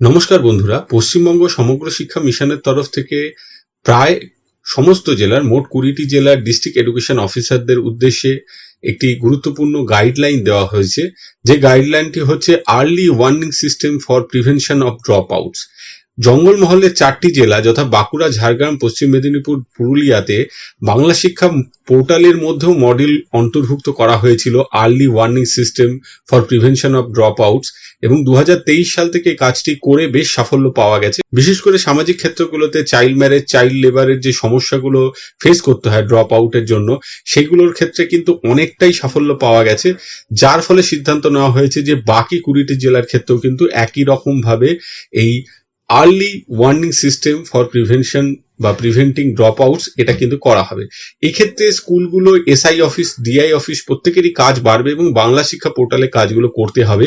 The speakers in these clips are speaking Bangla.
নমস্কার বন্ধুরা, পশ্চিমবঙ্গ সমগ্র শিক্ষা মিশনের তরফ থেকে প্রায় সমস্ত জেলার মোট কুড়িটি জেলার ডিস্ট্রিক্ট এডুকেশন অফিসারদের উদ্দেশ্যে একটি গুরুত্বপূর্ণ গাইডলাইন দেওয়া হয়েছে। যে গাইডলাইনটি হচ্ছে early warning system for prevention of dropouts. জঙ্গলমহলের চারটি জেলা যথা বাঁকুড়া, ঝাড়গ্রাম, পশ্চিম মেদিনীপুর, পুরুলিয়াতে বাংলা শিক্ষা পোর্টালের মধ্যেও মডেল অন্তর্ভুক্ত করা হয়েছিল early warning system for prevention of drop outs এবং দু হাজার তেইশ সাল থেকে কাজটি করে বেশ সাফল্য পাওয়া গেছে। বিশেষ করে সামাজিক ক্ষেত্রগুলোতে চাইল্ড ম্যারেজ চাইল্ড লেবারের যে সমস্যাগুলো ফেস করতে হয় ড্রপ আউটের জন্য, সেগুলোর ক্ষেত্রে কিন্তু অনেকটাই সাফল্য পাওয়া গেছে, যার ফলে সিদ্ধান্ত নেওয়া হয়েছে যে বাকি কুড়িটি জেলার ক্ষেত্রেও কিন্তু একই রকম ভাবে এই early warning system for prevention বা প্রিভেন্টিং ড্রপ আউটস এটা কিন্তু করা হবে। এক্ষেত্রে স্কুলগুলো এসআই অফিস, ডিআই অফিস প্রত্যেকেরই কাজ বাড়বে এবং বাংলা শিক্ষা পোর্টালে কাজগুলো করতে হবে।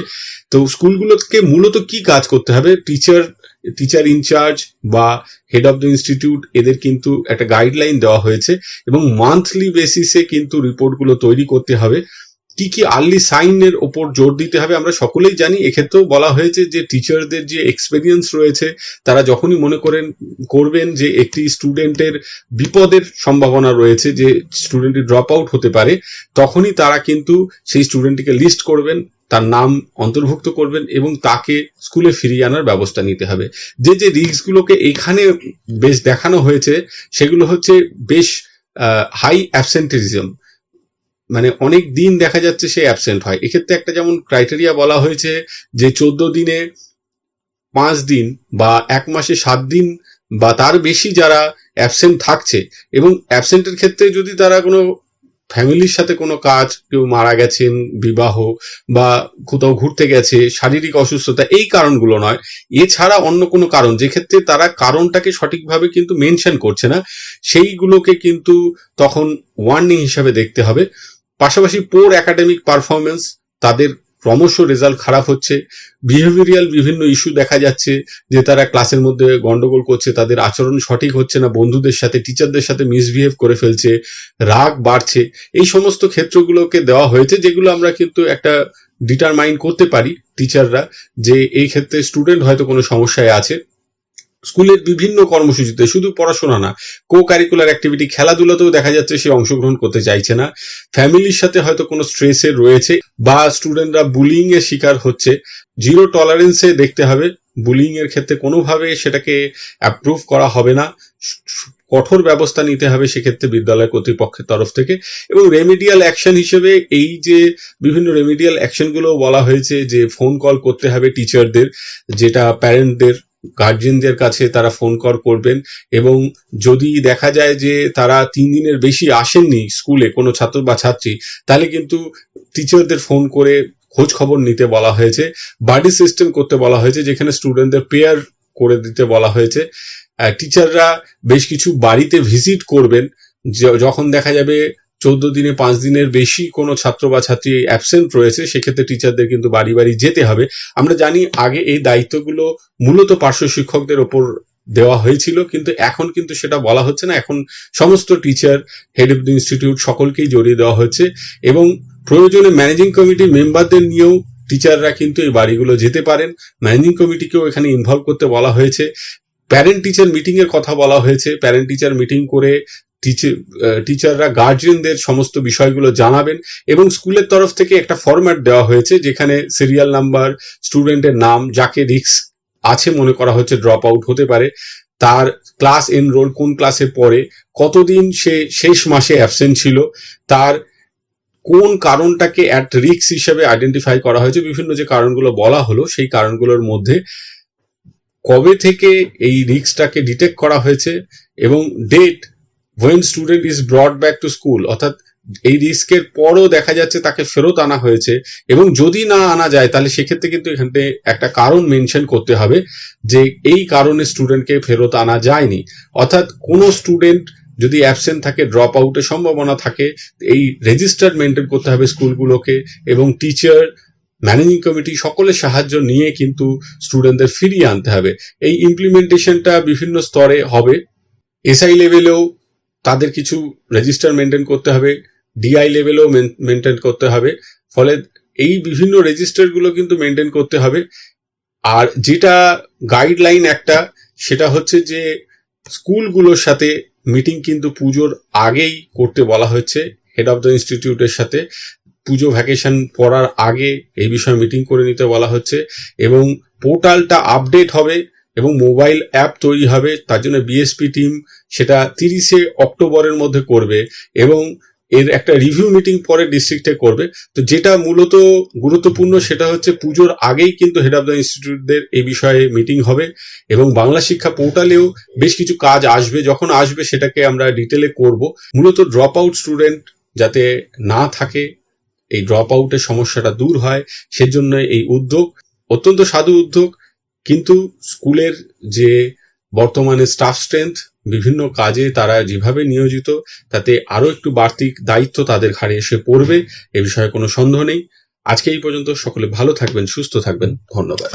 তো স্কুলগুলোকে মূলত কি কাজ করতে হবে? টিচার টিচার ইনচার্জ বা হেড অফ দ্য ইনস্টিটিউট এদের কিন্তু একটা গাইডলাইন দেওয়া হয়েছে এবং মান্থলি বেসিসে কিন্তু রিপোর্টগুলো তৈরি করতে হবে। কি কি আর্লি সাইনের ওপর জোর দিতে হবে আমরা সকলেই জানি। এক্ষেত্রেও বলা হয়েছে যে টিচারদের যে এক্সপেরিয়েন্স রয়েছে, তারা যখনই মনে করেন, করবেন যে একটি স্টুডেন্টের বিপদের সম্ভাবনা রয়েছে, যে স্টুডেন্টটি ড্রপ আউট হতে পারে, তখনই তারা কিন্তু সেই স্টুডেন্টটিকে লিস্ট করবেন, তার নাম অন্তর্ভুক্ত করবেন এবং তাকে স্কুলে ফিরিয়ে আনার ব্যবস্থা নিতে হবে। যে যে রিস্কগুলোকে এখানে বেশ দেখানো হয়েছে, সেগুলো হচ্ছে বেশ হাই অ্যাবসেন্টেরিজম মানে অনেক দিন দেখা যাচ্ছে সে অ্যাবসেন্ট হয়। এক্ষেত্রে একটা যেমন ক্রাইটেরিয়া বলা হয়েছে যে চোদ্দ দিনে পাঁচ দিন বা এক মাসে সাত দিন বা তার বেশি যারা অ্যাবসেন্ট থাকছে এবং অ্যাবসেন্টের ক্ষেত্রে যদি তারা কোনো ফ্যামিলির সাথে কোনো কাজ, কেউ মারা গেছেন, বিবাহ বা কোথাও ঘুরতে গেছে, শারীরিক অসুস্থতা, এই কারণগুলো নয়। এছাড়া অন্য কোনো কারণ, যে ক্ষেত্রে তারা কারণটাকে সঠিকভাবে কিন্তু মেনশন করছে না, সেইগুলোকে কিন্তু তখন ওয়ার্নিং হিসাবে দেখতে হবে। পাশাপাশি পোর একাডেমিক পারফরমেন্স তাদের ক্রমশ রেজাল্ট খারাপ হচ্ছে। বিহেভিয়ারিয়াল বিভিন্ন ইস্যু দেখা যাচ্ছে, যে তারা ক্লাসের মধ্যে গন্ডগোল করছে, তাদের আচরণ সঠিক হচ্ছে না, বন্ধুদের সাথে টিচারদের সাথে মিসবিহেভ করে ফেলছে, রাগ বাড়ছে। এই সমস্ত ক্ষেত্রগুলোকে দেওয়া হয়েছে, যেগুলো আমরা কিন্তু একটা ডিটারমাইন করতে পারি টিচাররা যে এই ক্ষেত্রে স্টুডেন্ট হয়তো কোনো সমস্যায় আছে। স্কুলের বিভিন্ন কর্মসূচিতে শুধু পড়াশোনা না কো কারিকুলার অ্যাক্টিভিটি খেলাধুলাতেও দেখা যাচ্ছে সে অংশগ্রহণ করতে চাইছে না। ফ্যামিলির সাথে হয়তো কোনো স্ট্রেসে রয়েছে বা স্টুডেন্টরা বুলিং এর শিকার হচ্ছে। জিরো টলারেন্সে দেখতে হবে। বুলিং এর ক্ষেত্রে কোনোভাবে সেটাকে অ্যাপ্রুভ করা হবে না। কঠোর ব্যবস্থা নিতে হবে সেক্ষেত্রে বিদ্যালয় কর্তৃপক্ষের তরফ থেকে। এবং রেমিডিয়াল অ্যাকশন হিসেবে এই যে বিভিন্ন রেমিডিয়াল অ্যাকশনগুলো বলা হয়েছে যে ফোন কল করতে হবে টিচারদের যেটা প্যারেন্টদের গার্জেনদের কাছে তারা ফোন কল করবেন এবং যদি দেখা যায় যে তারা তিন দিনের বেশি আসেননি স্কুলে কোনো ছাত্র বা ছাত্রী, তাহলে কিন্তু টিচারদের ফোন করে খোঁজ খবর নিতে বলা হয়েছে বাডি সিস্টেম করতে বলা হয়েছে, যেখানে স্টুডেন্টদের পেয়ার করে দিতে বলা হয়েছে। টিচাররা বেশ কিছু বাড়িতে ভিজিট করবেন যখন দেখা যাবে চোদ্দ দিনে পাঁচ দিনের বেশি কোনো ছাত্র বা ছাত্রী অ্যাবসেন্ট রয়েছে, সেক্ষেত্রে টিচারদের কিন্তু বাড়ি বাড়ি যেতে হবে। আমরা জানি আগে এই দায়িত্বগুলো মূলত পার্শ্ব শিক্ষকদের ওপর দেওয়া হয়েছিল, কিন্তু এখন কিন্তু সেটা বলা হচ্ছে না। এখন সমস্ত teacher head of the institute সকলকেই জড়িয়ে দেওয়া হচ্ছে এবং প্রয়োজনে ম্যানেজিং কমিটির মেম্বারদের নিয়েও টিচাররা কিন্তু এই বাড়িগুলো যেতে পারেন। ম্যানেজিং কমিটিকেও এখানে ইনভলভ করতে বলা হয়েছে। প্যারেন্ট টিচার মিটিং এর কথা বলা হয়েছে। প্যারেন্ট টিচার মিটিং করে টিচাররা গার্জিয়ানদের সমস্ত বিষয়গুলো জানাবেন এবং স্কুলের তরফ থেকে একটা ফরম্যাট দেওয়া হয়েছে যেখানে সিরিয়াল নাম্বার স্টুডেন্টের নাম, যাকে রিক্স আছে মনে করা হচ্ছে ড্রপ আউট হতে পারে, তার ক্লাস এনরোল কোন ক্লাসে পড়ে কতদিন সে শেষ মাসে অ্যাবসেন্ট ছিল, তার কোন কারণটাকে অ্যাট রিক্স হিসেবে আইডেন্টিফাই করা হয়েছে, বিভিন্ন যে কারণগুলো বলা হলো, সেই কারণগুলোর মধ্যে কবে থেকে এই রিক্সটাকে ডিটেক্ট করা হয়েছে এবং that when student is brought back to school অর্থাৎ এই রিস্কের পরও দেখা যাচ্ছে তাকে ফেরত আনা হয়েছে, এবং যদি না আনা যায়, তাহলে সেক্ষেত্রে কিন্তু এখানে একটা কারণ মেনশন করতে হবে, যে এই কারণে স্টুডেন্টকে ফেরত আনা যায়নি। অর্থাৎ কোনো স্টুডেন্ট যদি অ্যাবসেন্ট থাকে ড্রপ আউটের সম্ভাবনা থাকে, এই রেজিস্টার মেনটেন করতে হবে স্কুলগুলোকে, এবং টিচার ম্যানেজিং কমিটি সকলের সাহায্য নিয়ে কিন্তু স্টুডেন্টদের ফিরিয়ে আনতে হবে। এই ইমপ্লিমেন্টেশনটা বিভিন্ন স্তরে হবে। এসআই লেভেলেও তাদের কিছু রেজিস্টার মেনটেন করতে হবে ডিআই লেভেলেও মেনটেন করতে হবে, ফলে এই বিভিন্ন রেজিস্টারগুলো কিন্তু মেনটেন করতে হবে। আর যেটা গাইডলাইন একটা, সেটা হচ্ছে যে স্কুলগুলোর সাথে মিটিং কিন্তু পুজোর আগেই করতে বলা হয়েছে হেড অফ দ্য ইনস্টিটিউটের সাথে। পুজো ভ্যাকেশন পড়ার আগে এই বিষয়ে মিটিং করে নিতে বলা হচ্ছে এবং পোর্টালটা আপডেট হবে এবং মোবাইল অ্যাপ তৈরি হবে, তার জন্য বিএসপি টিম সেটা তিরিশে অক্টোবরের মধ্যে করবে এবং এর একটা রিভিউ মিটিং পরে ডিস্ট্রিক্টে করবে। তো যেটা মূলত গুরুত্বপূর্ণ সেটা হচ্ছে পুজোর আগেই কিন্তু হেড অফ দ্য ইনস্টিটিউটদের এই বিষয়ে মিটিং হবে এবং বাংলা শিক্ষা পোর্টালেও বেশ কিছু কাজ আসবে। যখন আসবে সেটাকে আমরা ডিটেলে করব। মূলত ড্রপ আউট স্টুডেন্ট যাতে না থাকে, এই ড্রপ আউটের সমস্যাটা দূর হয়, সেজন্য এই উদ্যোগ অত্যন্ত সাধু উদ্যোগ। কিন্তু স্কুলের যে বর্তমানে স্টাফ স্ট্রেংথ বিভিন্ন কাজে তারা যেভাবে নিয়োজিত, তাতে আরও একটু বাড়তি দায়িত্ব তাদের ঘাড়ে এসে পড়বে, এ বিষয়ে কোনো সন্দেহ নেই। আজকে এই পর্যন্ত সকলে ভালো থাকবেন, সুস্থ থাকবেন। ধন্যবাদ।